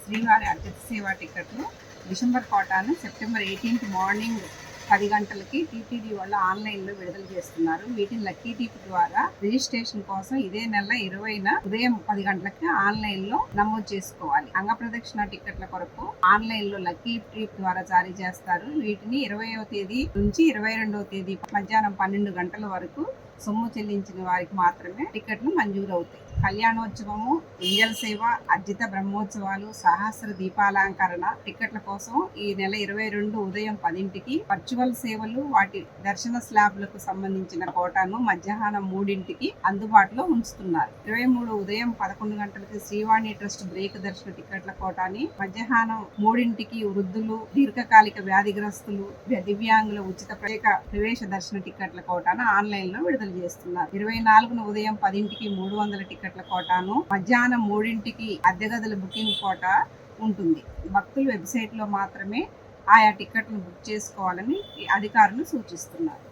శ్రీవారి అతిథి సేవా టికెట్లు డిసెంబర్ కోటాను సెప్టెంబర్ ఎయిటీన్త్ మార్నింగ్ పది గంటలకి టీటీడీ వాళ్ళు ఆన్లైన్లో విడుదల చేస్తున్నారు. వీటిని లక్కీ టీప్ ద్వారా రిజిస్ట్రేషన్ కోసం ఇదే నెల ఇరవైన ఉదయం పది గంటలకి ఆన్లైన్లో నమోదు చేసుకోవాలి. అంగ ప్రదక్షిణ టికెట్ల కొరకు ఆన్లైన్లో లక్కీ ట్రిప్ ద్వారా జారీ చేస్తారు. వీటిని ఇరవయో తేదీ నుంచి ఇరవై రెండవ తేదీ మధ్యాహ్నం పన్నెండు గంటల వరకు సొమ్ము చెల్లించిన వారికి మాత్రమే టికెట్లు మంజూరు అవుతాయి కళ్యాణోత్సవము ఇంజల్ సేవ అర్జిత బ్రహ్మోత్సవాలు సహస్ర దీపాలంకరణ టికెట్ల కోసం ఈ నెల ఇరవై రెండు ఉదయం పదింటికి వర్చువల్ సేవలు వాటి దర్శన స్లాబ్లకు సంబంధించిన కోటాను మధ్యాహ్నం మూడింటికి అందుబాటులో ఉంచుతున్నారు. ఇరవై మూడు ఉదయం పదకొండు గంటలకి శ్రీవాణి ట్రస్ట్ బ్రేక్ దర్శన టికెట్ల కోటాని మధ్యాహ్నం మూడింటికి వృద్ధులు దీర్ఘకాలిక వ్యాధిగ్రస్తులు దివ్యాంగుల ఉచిత ప్రత్యేక ప్రవేశ దర్శన టికెట్ల కోటాను ఆన్లైన్లో విడుదల చేస్తున్నారు. ఇరవై నాలుగున ఉదయం పదింటికి మూడు వందల టికెట్ల కోటాను. మధ్యాహ్నం మూడింటికి అద్దె గదుల బుకింగ్ కోట ఉంటుంది. భక్తులు వెబ్సైట్లో మాత్రమే ఆయా టికెట్లను బుక్ చేసుకోవాలని అధికారులు సూచిస్తున్నారు.